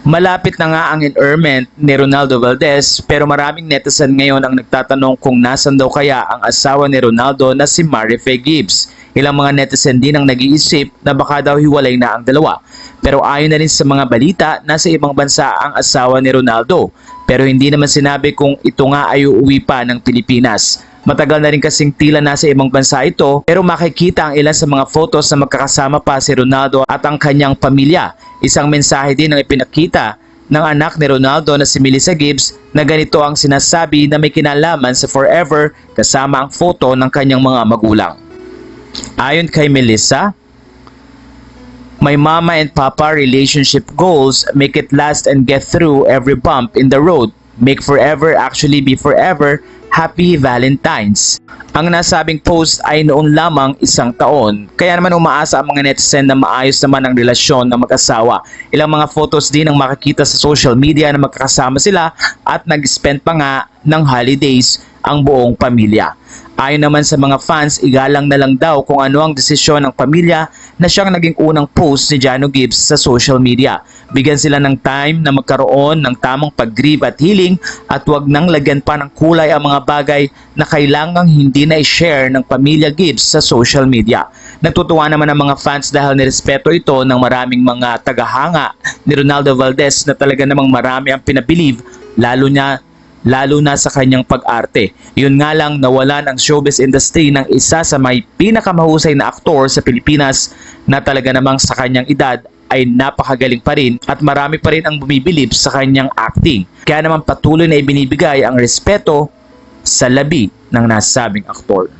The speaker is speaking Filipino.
Malapit na nga ang inurment ni Ronaldo Valdez pero maraming netizen ngayon ang nagtatanong kung nasan daw kaya ang asawa ni Ronaldo na si Marife Gibbs. Ilang mga netizen din ang nag-iisip na baka daw hiwalay na ang dalawa. Pero ayon na rin sa mga balita, nasa ibang bansa ang asawa ni Ronaldo. Pero hindi naman sinabi kung ito nga ay uuwi pa ng Pilipinas. Matagal na rin kasing tila nasa ibang bansa ito pero makikita ang ilan sa mga photos na magkakasama pa si Ronaldo at ang kanyang pamilya. Isang mensahe din ang ipinakita ng anak ni Ronaldo na si Melissa Gibbs na ganito ang sinasabi na may kinalaman sa Forever kasama ang photo ng kanyang mga magulang. Ayon kay Melissa, My mama and papa relationship goals make it last and get through every bump in the road. Make forever actually be forever. Happy Valentine's. Ang nasabing post ay noon lamang isang taon. Kaya naman umaasa ang mga netizen na maayos naman ang relasyon ng mag-asawa. Ilang mga photos din ang makikita sa social media na magkakasama sila at nag-spend pa nga ng holidays ang buong pamilya. Ayon naman sa mga fans, igalang na lang daw kung ano ang desisyon ng pamilya na siyang naging unang post ni Jano Gibbs sa social media. Bigyan sila ng time na magkaroon ng tamang pag-grieve at healing at wag nang lagyan pa ng kulay ang mga bagay na kailangang hindi na i-share ng pamilya Gibbs sa social media. Natutuwa naman ang mga fans dahil nirespeto ito ng maraming mga tagahanga ni Ronaldo Valdez na talaga namang marami ang pinabilive lalo niya lalo na sa kanyang pag-arte. Yun nga lang nawalan ang showbiz industry ng isa sa may pinakamahusay na aktor sa Pilipinas na talaga namang sa kanyang edad ay napakagaling pa rin at marami pa rin ang bumibilib sa kanyang acting. Kaya naman patuloy na ibinibigay ang respeto sa labi ng nasabing aktor.